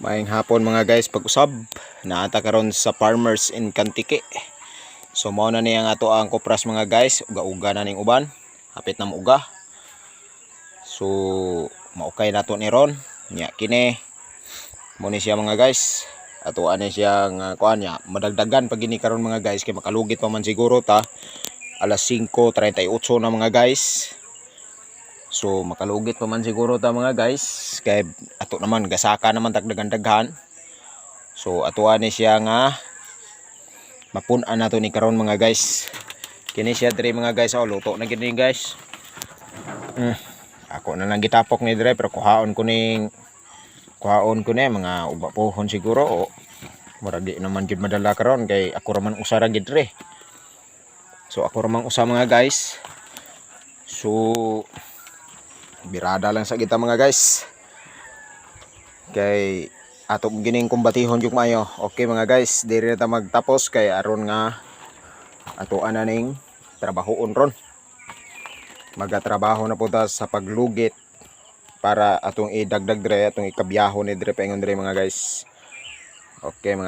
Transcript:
Maayong hapon mga guys, pag-usab naata karon sa farmers in Kantike. So mao na niya nga to ang kopras mga guys, uga-uga na ning uban, hapit na uga. So maukay na ni ron. Nya kini mo ni siya mga guys. Ato ani siya nga kuan niya, madagdagan pag gini karon mga guys kay makalugit pa man siguro ta. Alas 5:38 na mga guys. So makalugit pa man siguro ta mga guys kay ato naman gasaka naman tagdagan-daghan. So ato ani siya nga mapun-an nato ni karon mga guys. Kini siya diri mga guys oh luto na gini guys. Mm. Ako na lang gitapok ni dire pero kuhaon ko ning kuhaon ko ni mga uba pohon siguro o murag di naman gid madala karon kay ako raman usa ra gid dire. So ako raman usa mga guys. So birada lang sa kita mga guys. Kay ato gining kumbatihon yung mayo. Okay mga guys diri na ta magtapos. Kay aron nga ato ana ning trabahoon ron. Magatrabaho na po ta sa paglugit para atong idagdag dire atong ikabyaho ni dire paingon dire mga guys. Okay mga